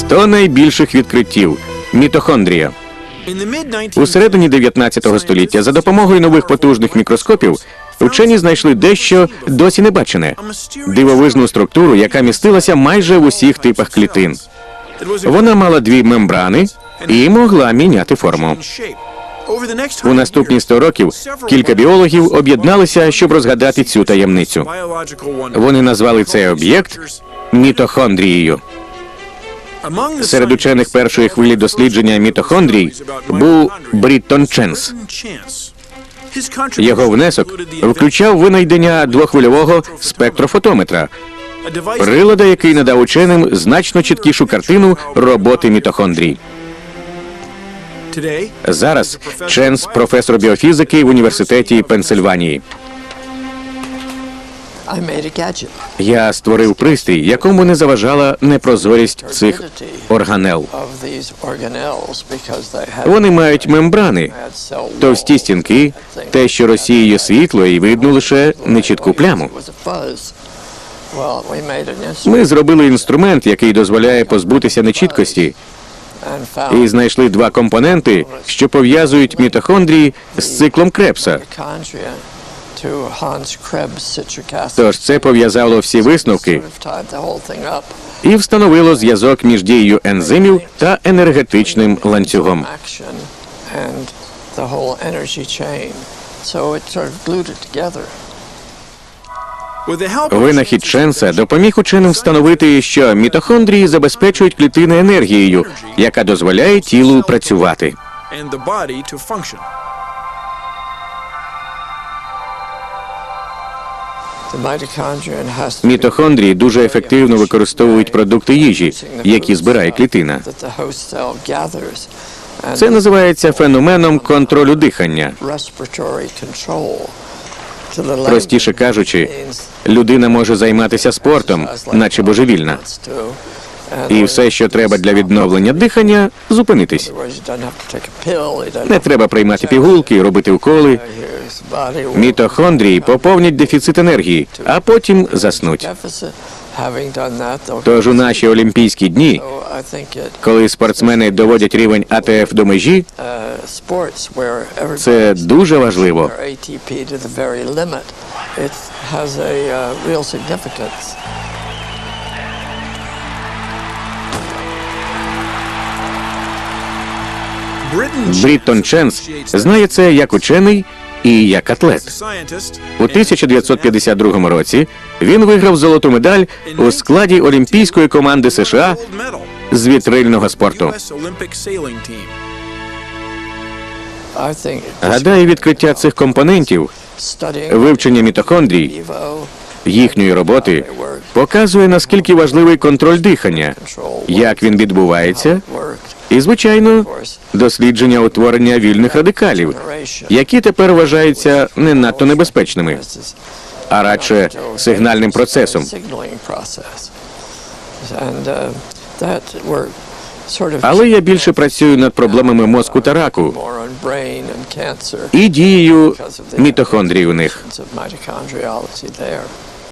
100 найбільших відкриттів. Мітохондрія. У середині 19 століття за допомогою нових потужних мікроскопів вчені знайшли дещо досі не бачене дивовижну структуру, яка містилася майже в усіх типах клітин. Вона мала дві мембрани і могла міняти форму. У наступні 100 років кілька біологів об'єдналися, щоб розгадати цю таємницю. Вони назвали цей об'єкт мітохондрією. Серед учених першої хвилі дослідження мітохондрій був Бріттон Ченс. Його внесок включав винайдення двохвильового спектрофотометра, прилада, який надав ученим значно чіткішу картину роботи мітохондрій. Зараз Ченс професор біофізики в університеті Пенсильванії. Я створив пристрій, якому не заважала непрозорість цих органел. Вони мають мембрани, товсті стінки, те, що розсіює світло, і видно лише нечітку пляму. Ми зробили інструмент, який дозволяє позбутися нечіткості, і знайшли два компоненти, що пов'язують мітохондрії з циклом Крепса. Mitochondria to Hans Krebs citric acid. Тож це пов'язало всі висновки Sort of tied the whole thing up. і встановило зв'язок між дією ензимів та енергетичним ланцюгом. Action and the whole energy chain. So it sort of glued it together. Винахід Ченса допоміг ученим встановити, що мітохондрії забезпечують клітини енергією, яка дозволяє тілу працювати. Мітохондрії дуже ефективно використовують продукти їжі, які збирає клітина. Це називається феноменом контролю дихання. Простіше кажучи, людина може займатися спортом, наче божевільна, і все, що треба для відновлення дихання, зупинитись. Не треба приймати пігулки, робити уколи. Мітохондрії поповнять дефіцит енергії, а потім заснуть. Тож у наші олімпійські дні, коли спортсмени доводять рівень АТФ до межі, це дуже важливо. Бріттон Ченс знає це як учений і як атлет. У 1952 році він виграв золоту медаль у складі олімпійської команди США з вітрильного спорту. Гадаю, відкриття цих компонентів, вивчення мітохондрій, їхньої роботи показує наскільки важливий контроль дихання, як він відбувається, і звичайно, дослідження утворення вільних радикалів, які тепер вважаються не надто небезпечними, а радше сигнальним процесом. Але я більше працюю над проблемами мозку та раку і дією мітохондрій у них.